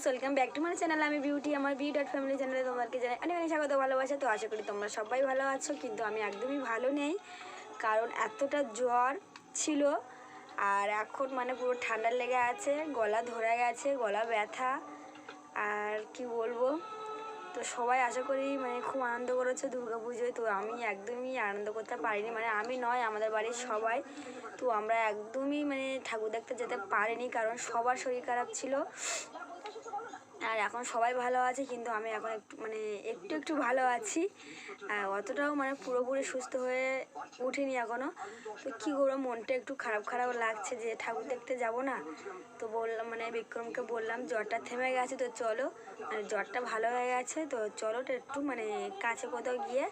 Guys, welcome back to my channel. আমি Beauty, আমার বিউ dot family চ্যানেলে তোমাদেরকে জানাই অনেক অনেক স্বাগত, ভালোবাসা। তো আশা করি তোমরা সবাই ভালো আছো, কিন্তু আমি একদমই ভালো নেই, কারণ এতটা জ্বর ছিল, আর এখন মানে পুরো ঠান্ডা লেগে আছে, গলা ধরে গেছে, গলা ব্যথা, আর কি বলব? তো সবাই আশা করি মানে খুব আনন্দ করেছে দুর্গা পুজোয়। তো আমি একদমই আনন্দ করতে পারিনি মানে আমি নয়, আমাদের বাড়ির সবাই। তো আমরা একদমই মানে ঠাকুর দেখতে যেতে পারিনি, কারণ সবার শরীর খারাপ ছিল। আর এখন সবাই ভালো আছে, কিন্তু আমি এখন একটু মানে একটু একটু ভালো আছি। অতটাও মানে পুরোপুরি সুস্থ হয়ে উঠিনি এখনও তো কী করব, মনটা একটু খারাপ খারাপ লাগছে যে ঠাকুর দেখতে যাব না। তো বললাম মানে বিক্রমকে বললাম, জ্বরটা থেমে গেছে, তো চলো। মানে জ্বরটা ভালো হয়ে গেছে, তো চলো একটু মানে কাছে কোথাও গিয়ে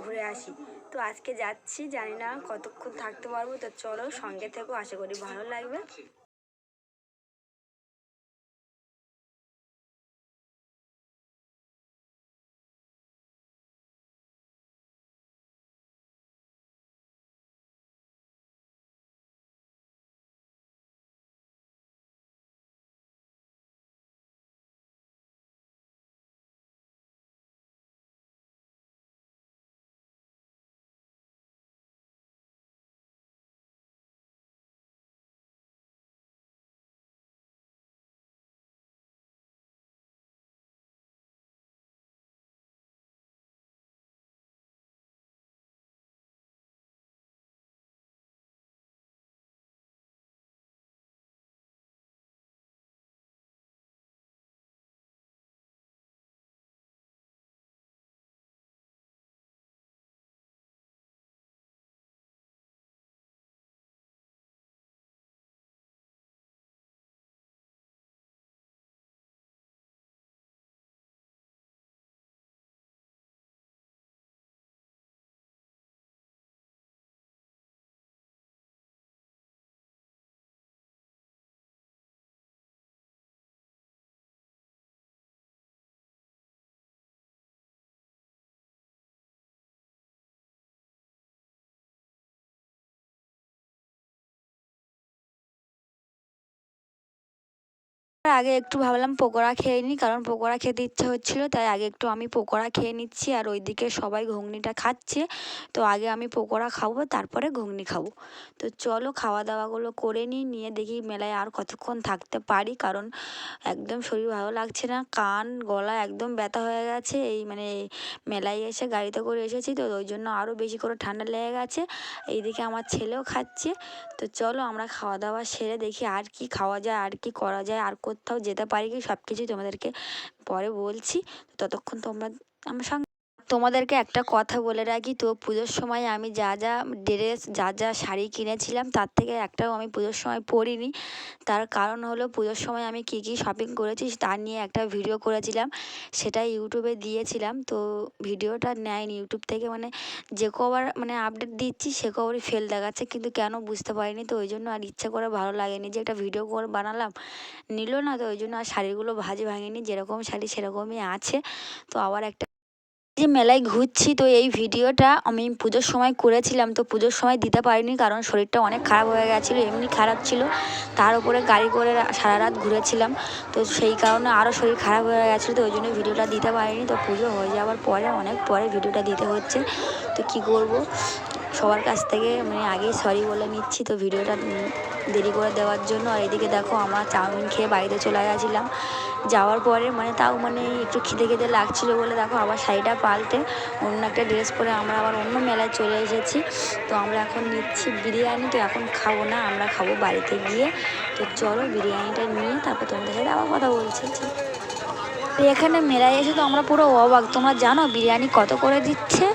ঘুরে আসি। তো আজকে যাচ্ছি, জানি না কতক্ষণ থাকতে পারব, তো চলো সঙ্গে থেকেও আশা করি ভালো লাগবে। আগে একটু ভাবলাম পকোড়া খেয়ে নিই, কারণ পকোড়া খেতে ইচ্ছা হচ্ছিল, তাই আগে একটু আমি পকোড়া খেয়ে নিচ্ছি আর ওইদিকে সবাই ঘুগনিটা খাচ্ছে। তো আগে আমি পকোড়া খাব, তারপরে ঘুগনি খাব। তো চলো খাওয়া দাওয়াগুলো করে নিই, নিয়ে দেখি মেলায় আর কতক্ষণ থাকতে পারি, কারণ একদম শরীর ভালো লাগছে না, কান, গলা একদম ব্যথা হয়ে গেছে। এই মানে মেলায় এসে গাড়িতে করে এসেছি, তো ওই জন্য আরও বেশি করে ঠান্ডা লেগে গেছে। এইদিকে আমার ছেলেও খাচ্ছে। তো চলো আমরা খাওয়া দাওয়া সেরে দেখি আর কি খাওয়া যায়, আর কি করা যায়, আর কোথাও যেতে পারি কি সব কিছুই তোমাদেরকে পরে বলছি। ততক্ষণ তোমরা আমার সঙ্গে তোমাদেরকে একটা কথা বলে রাখি তো, পুজোর সময় আমি যা যা ড্রেস, যা যা শাড়ি কিনেছিলাম তার থেকে একটাও আমি পুজোর সময় পরিনি। তার কারণ হলো পুজোর সময় আমি কী কী শপিং করেছি তা নিয়ে একটা ভিডিও করেছিলাম, সেটা ইউটিউবে দিয়েছিলাম। তো ভিডিওটা নেয়নি ইউটিউব থেকে মানে যে কবার মানে আপডেট দিচ্ছি সে কবারই ফেল দেখাচ্ছে, কিন্তু কেন বুঝতে পারিনি। তো ওই জন্য আর ইচ্ছা করে ভালো লাগেনি যে একটা ভিডিও করে, বানালাম। নিল না, তো ওই জন্য আর শাড়িগুলো ভাজে ভাঙেনি, যেরকম শাড়ি সেরকমই আছে। তো আবার একটা যে মেলায় ঘুরছি, তো এই ভিডিওটা আমি পুজোর সময় করেছিলাম, তো পুজোর সময় দিতে পারিনি কারণ শরীরটা অনেক খারাপ হয়ে গেছিল, এমনি খারাপ ছিল। তার উপরে গাড়ি করে সারা রাত ঘুরেছিলাম, তো সেই কারণে আরও শরীর খারাপ হয়ে গেছিল, তো ওই জন্য ভিডিওটা দিতে পারিনি। তো পুজো হয়ে যাওয়ার পরে, অনেক পরে ভিডিওটা দিতে হচ্ছে, তো কি করব? সবার কাছ থেকে মানে আগেই সরি বলে নিচ্ছি, তো ভিডিওটা দেরি করে দেওয়ার জন্য। আর এদিকে দেখো, আমার চাউমিন খেয়ে বাড়িতে চলে গেছিলাম। যাওয়ার পরে মানে তাও মানে একটু খিদে খিদে লাগছিল বলে দেখো আবার শাড়িটা পাল্টে অন্য একটা ড্রেস পরে আমরা আবার অন্য মেলায় চলে এসেছি। তো আমরা এখন নিচ্ছি বিরিয়ানি, তো এখন খাব না, আমরা খাব বাড়িতে গিয়ে। তো চলো বিরিয়ানিটা নিয়ে তারপর তোমাদের সাথে আবার কথা বলছি। এখানে মেলায় এসে তো আমরা পুরো অবাক। তোমরা জানো বিরিয়ানি কত করে দিচ্ছে?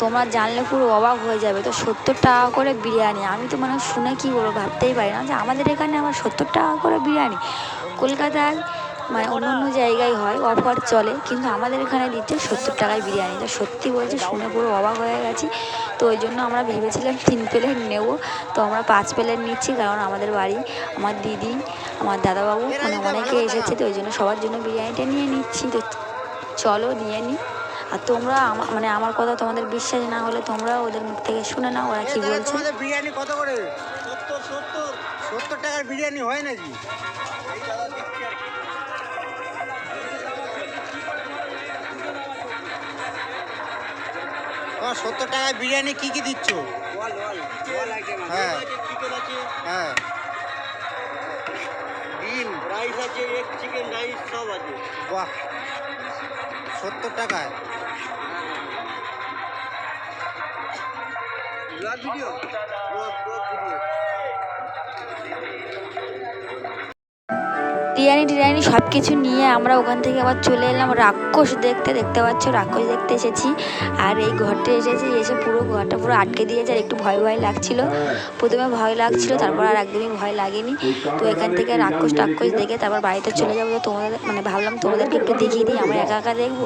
তোমরা জানলে পুরো অবাক হয়ে যাবে। তো সত্তর টাকা করে বিরিয়ানি। আমি তো মানে শুনে কী বলব ভাবতেই পারি না যে আমাদের এখানে আবার সত্তর টাকা করে বিরিয়ানি। কলকাতায় মানে অন্য অন্য জায়গায় হয় অফার চলে। কিন্তু আমাদের এখানে দিচ্ছে সত্তর টাকায় বিরিয়ানি। তো সত্যি বলছে শুনে পুরো অবাক হয়ে গেছি। তো ওই জন্য আমরা ভেবেছিলাম তিন প্লেট নেব। তো আমরা পাঁচ প্লেট নিচ্ছি কারণ আমাদের বাড়ি আমার দিদি আমার দাদাবাবু মানে অনেকে এসেছে তো ওই জন্য সবার জন্য বিরিয়ানিটা নিয়ে নিচ্ছি। তো চলো নিয়ে নিই আর তোমরা মানে আমার কথা তোমাদের বিশ্বাস না হলে তোমরা ওদের মুখ থেকে শুনে নাও ওরা কি বলছে। বিরিয়ানি কত করে? সত্তর সত্তর সত্তর টাকার বিরিয়ানি হয় নাকি? তোমার সত্তর টাকায় বিরিয়ানি কি কি দিচ্ছ? হ্যাঁ। হ্যাঁ। ডিম। রাইস আছে এগ চিকেন রাইস সব আছে। বাহ। সত্তর টাকায়। ভিডিও? ভিডিও। বিরিয়ানি টিরিয়ানি সব কিছু নিয়ে আমরা ওখান থেকে আবার চলে এলাম। রাক্ষস দেখতে দেখতে পাচ্ছ? রাক্ষস দেখতে এসেছি। আর এই ঘরটা এসেছি, এসে পুরো ঘরটা পুরো আটকে দিয়েছে। আর একটু ভয় ভয় লাগছিল। প্রথমে ভয় লাগছিল, তারপর আর একদমই ভয় লাগেনি। তো এখান থেকে রাক্ষস টাক্ষস দেখে তারপর বাড়িতে চলে যাব। তো তোমাদের মানে ভাবলাম তোমাদেরকে একটু দেখিয়ে দিই। আমরা একা একা দেখব?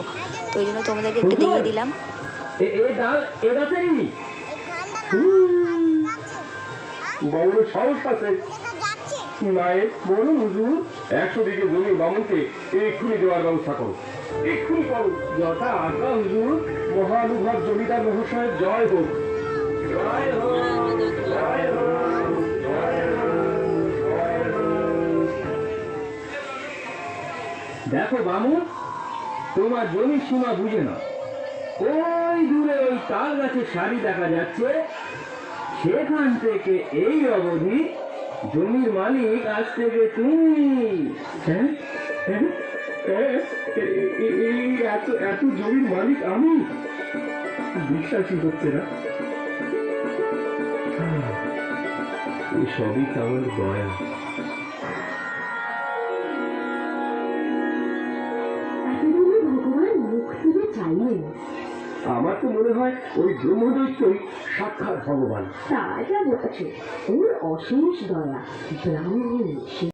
তো ওই জন্য তোমাদেরকে একটু দেখিয়ে দিলাম। বড় সাহস আছে বলুন হুজুর। একশো জমি বামুনকে এক্ষুনি দেওয়ার ব্যবস্থা করো। এক্ষুনি করো। যথা আজ্ঞা হুজুর, মহানুভব জমিদার মহাশয়ের জয় হোক। দেখো বামুন, তোমার জমির সীমা বুঝে না ওই দূরে ওই তাল গাছের সারি দেখা যাচ্ছে। সেখান থেকে এই অবধি জমির মালিক আজ থেকে তুমি হ্যাঁ? হ্যাঁ? হ্যাঁ? এত এত জমির মালিক আমি বিশ্বাসই হচ্ছে না সবই তো আমার দয়া ভগবান মুখ ফিরে চাইলেন আমার তো মনে হয় ওই ব্রহ্মদৈত্যই সাক্ষাৎ ভগবান তা যা বলেছে ওর অশেষ দয়া ব্রাহ্মণ সে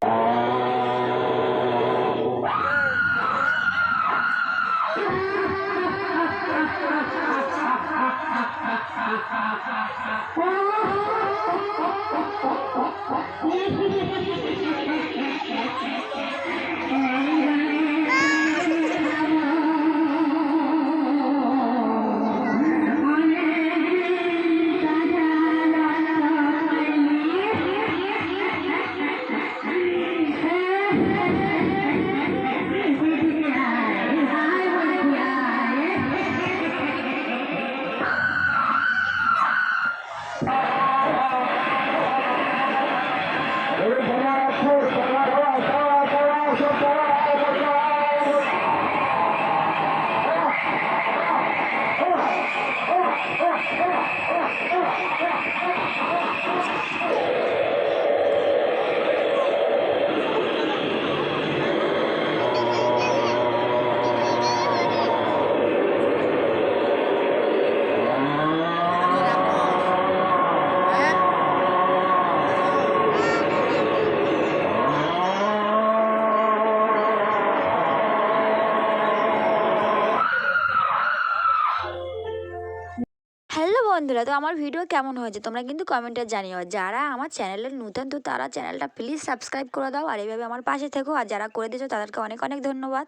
বন্ধুরা, তো আমার ভিডিও কেমন হয়েছে তোমরা কিন্তু কমেন্টে জানিও। যারা আমার চ্যানেলের নতুন, তো তারা চ্যানেলটা প্লিজ সাবস্ক্রাইব করে দাও, আর এইভাবে আমার পাশে থেকো। আর যারা করে দিয়েছ, তাদেরকে অনেক অনেক ধন্যবাদ।